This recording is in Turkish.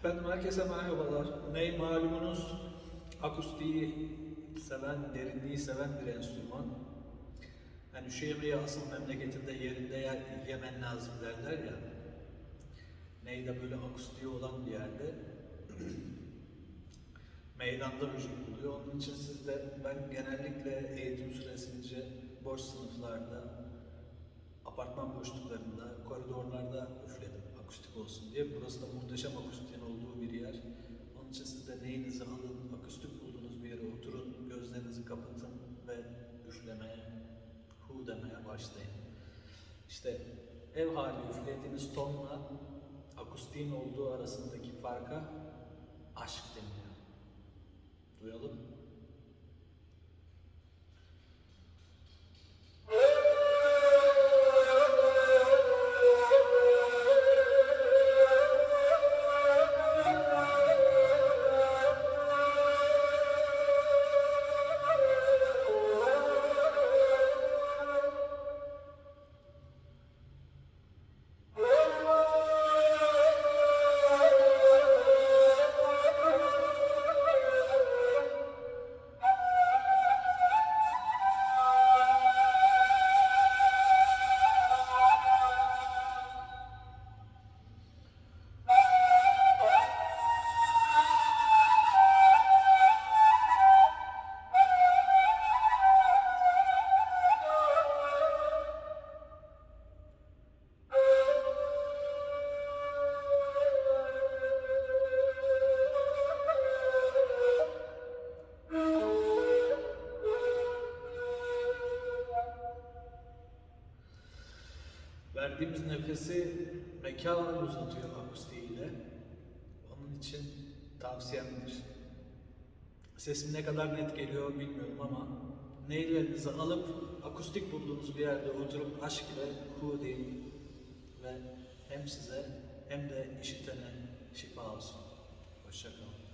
Efendim herkese merhabalar. Ney malumunuz akustiği seven, derinliği seven bir enstrüman. Yani şu yemeği asıl memleketinde yerinde yer, yemen lazım derler ya. Neyde böyle akustiği olan bir yerde meydanda vücut buluyor. Onun için sizde ben genellikle eğitim süresince boş sınıflarda, akustik olsun diye. Burası da muhteşem akustiğin olduğu bir yer. Onun için siz de neyinizi alın, akustik bulduğunuz bir yere oturun, gözlerinizi kapatın ve üflemeye, hu demeye başlayın. İşte ev hali üflediğiniz tonla akustiğin olduğu arasındaki farka aşk deniyor. Duyalım. Verdiğimiz nefesi mekan uzatıyor akustiğiyle. Onun için tavsiyemdir. Sesim ne kadar net geliyor bilmiyorum ama neylerinizi alıp akustik bulduğunuz bir yerde oturup aşk ile hu ve hem size hem de işitene şifa olsun. Hoşçakalın.